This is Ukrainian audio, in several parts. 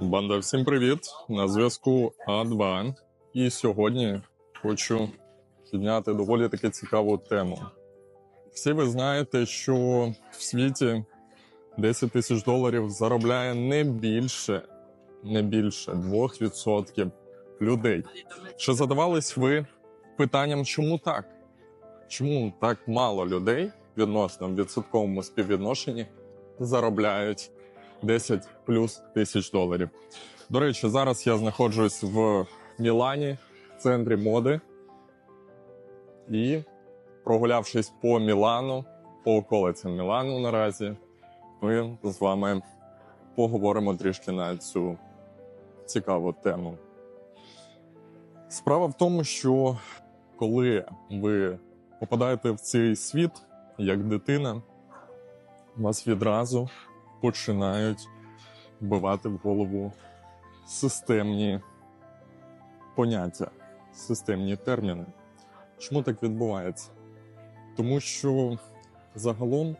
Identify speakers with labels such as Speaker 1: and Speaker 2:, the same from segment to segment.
Speaker 1: Банда, всім привіт! На зв'язку А2. І сьогодні хочу підняти доволі таки цікаву тему. Всі ви знаєте, що в світі 10 тисяч доларів заробляє не більше, не більше 2% людей. Чи задавались ви питанням, чому так? Чому так мало людей відносно в відсотковому співвідношенні заробляють 10 плюс тисяч доларів. До речі, зараз я знаходжусь в Мілані, в центрі моди. І прогулявшись по Мілану, по околицям Мілану наразі, ми з вами поговоримо трішки на цю цікаву тему. Справа в тому, що коли ви попадаєте в цей світ як дитина, вас відразу починають вбивати в голову системні поняття, системні терміни. Чому так відбувається? Тому що загалом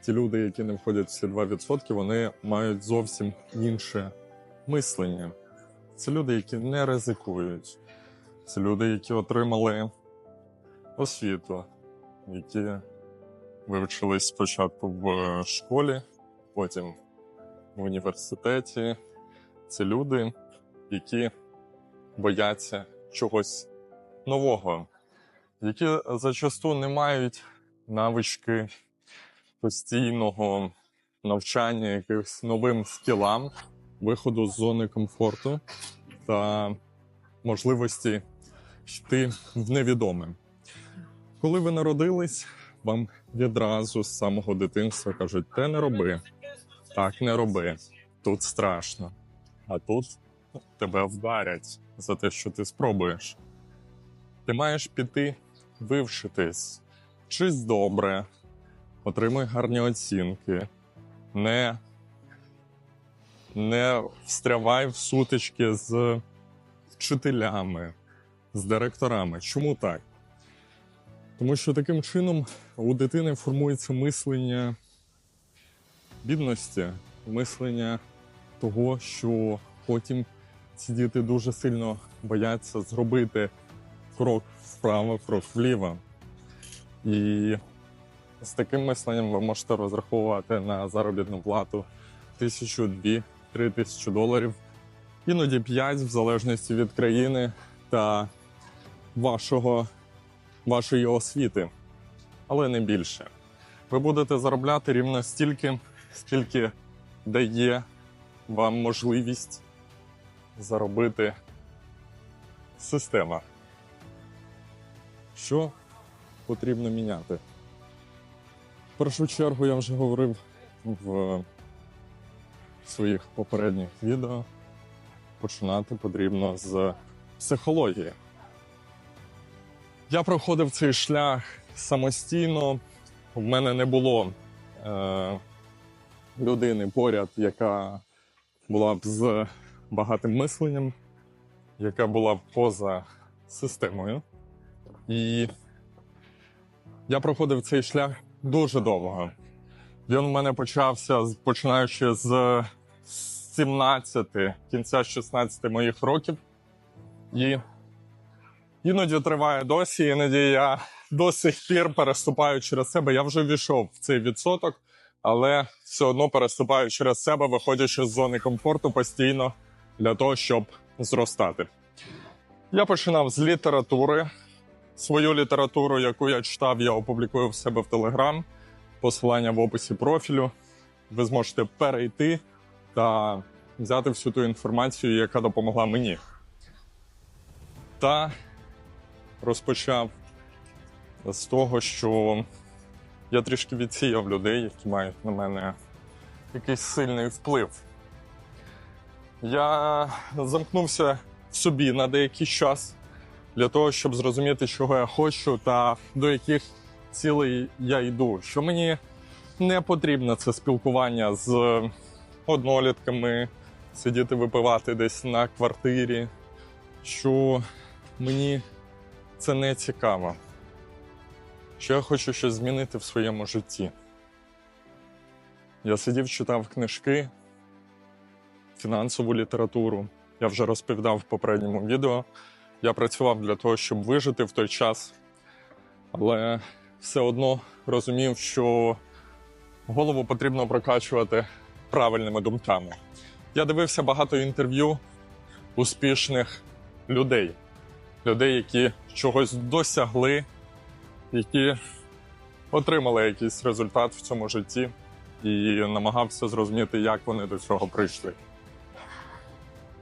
Speaker 1: ті люди, які не входять в ці 2%, вони мають зовсім інше мислення. Це люди, які не ризикують. Це люди, які отримали освіту, які вивчились спочатку в школі, потім в університеті. Це люди, які бояться чогось нового, які зачасту не мають навички постійного навчання якихось новим скілам, виходу з зони комфорту та можливості йти в невідоме. Коли ви народились, вам відразу з самого дитинства кажуть: те не роби, так не роби, тут страшно, а тут тебе вдарять за те, що ти спробуєш. Ти маєш піти вивчитись, вчись добре, отримуй гарні оцінки, не, не встрявай в сутички з вчителями, з директорами. Чому так? Тому що таким чином у дитини формується мислення бідності, мислення того, що потім ці діти дуже сильно бояться зробити крок вправо, крок вліво. І з таким мисленням ви можете розраховувати на заробітну плату тисячу, дві, три тисячі доларів, іноді п'ять, в залежності від країни та вашого вашої освіти, але не більше. Ви будете заробляти рівно стільки, скільки дає вам можливість заробити система. Що потрібно міняти? В першу чергу я вже говорив в своїх попередніх відео. Починати потрібно з психології. Я проходив цей шлях самостійно. В мене не було е, людини поряд, яка була б з багатим мисленням, яка була б поза системою. І я проходив цей шлях дуже довго. Він в мене почався починаючи з 17, кінця 16 моїх років. І іноді триває досі, іноді я до сих пір переступаю через себе. Я вже війшов в цей відсоток, але все одно переступаю через себе, виходячи з зони комфорту постійно для того, щоб зростати. Я починав з літератури. Свою літературу, яку я читав, я опублікую в себе в Телеграм. Посилання в описі профілю. Ви зможете перейти та взяти всю ту інформацію, яка допомогла мені. Та розпочав з того, що я трішки відсіяв людей, які мають на мене якийсь сильний вплив. Я замкнувся в собі на деякий час для того, щоб зрозуміти, чого я хочу та до яких цілей я йду. Що мені не потрібно це спілкування з однолітками, сидіти випивати десь на квартирі, що мені це не цікаво. Що я хочу щось змінити в своєму житті. Я сидів, читав книжки, фінансову літературу. Я вже розповідав в попередньому відео. Я працював для того, щоб вижити в той час, але все одно розумів, що голову потрібно прокачувати правильними думками. Я дивився багато інтерв'ю успішних людей, людей, які чогось досягли, які отримали якийсь результат в цьому житті, і намагався зрозуміти, як вони до цього прийшли.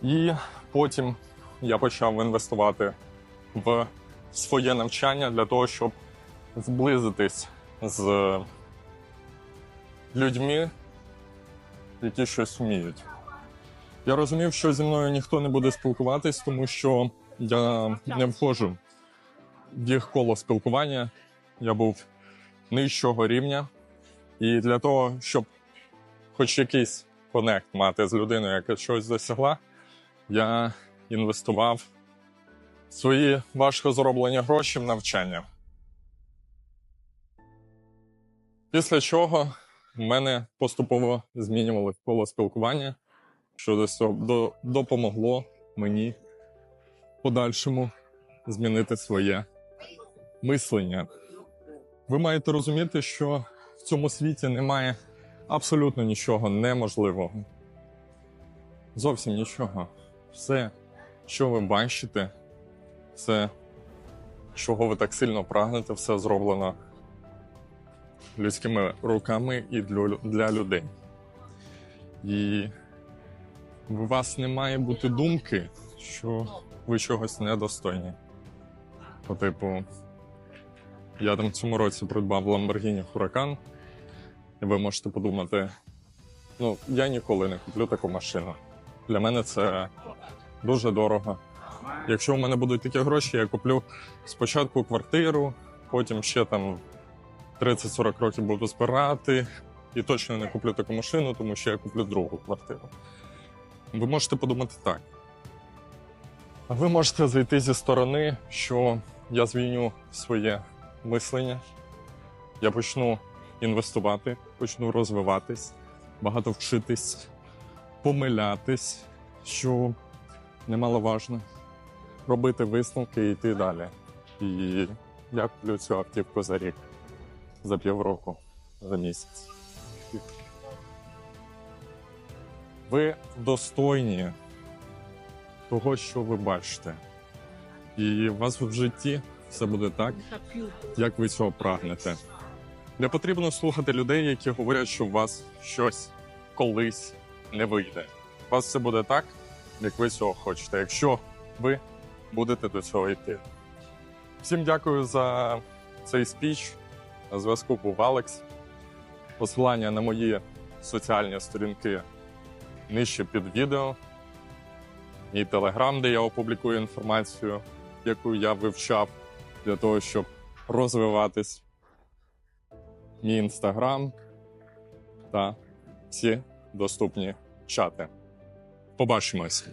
Speaker 1: І потім я почав інвестувати в своє навчання для того, щоб зблизитись з людьми, які щось вміють. Я розумів, що зі мною ніхто не буде спілкуватись, тому що я не входжу їх коло спілкування. Я був нижчого рівня. І для того, щоб хоч якийсь конект мати з людиною, яка щось досягла, я інвестував свої важко зароблені гроші в навчання. Після чого в мене поступово змінювали коло спілкування, що допомогло мені в подальшому змінити своє мислення. Ви маєте розуміти, що в цьому світі немає абсолютно нічого неможливого. Зовсім нічого. Все, що ви бачите, все, чого ви так сильно прагнете, все зроблено людськими руками і для, людей. І у вас не має бути думки, що ви чогось недостойні. По типу, я там в цьому році придбав Lamborghini Huracan, і ви можете подумати: ну, я ніколи не куплю таку машину. Для мене це дуже дорого. Якщо у мене будуть такі гроші, я куплю спочатку квартиру, потім ще там 30-40 років буду збирати, і точно не куплю таку машину, тому що я куплю другу квартиру. Ви можете подумати так. А ви можете зайти зі сторони, що я звільню своє мислення, я почну інвестувати, почну розвиватись, багато вчитись, помилятись, що немаловажно, робити висновки і йти далі. І я куплю цю автівку за рік, за півроку, за місяць. Ви достойні того, що ви бачите. І вас в житті все буде так, як ви цього прагнете. Не потрібно слухати людей, які говорять, що у вас щось колись не вийде. У вас все буде так, як ви цього хочете, якщо ви будете до цього йти. Всім дякую за цей спіч. На зв'язку був Алекс. Посилання на мої соціальні сторінки нижче під відео. Мій телеграм, де я опублікую інформацію, яку я вивчав для того, щоб розвиватись. Мій інстаграм та всі доступні чати. Побачимось!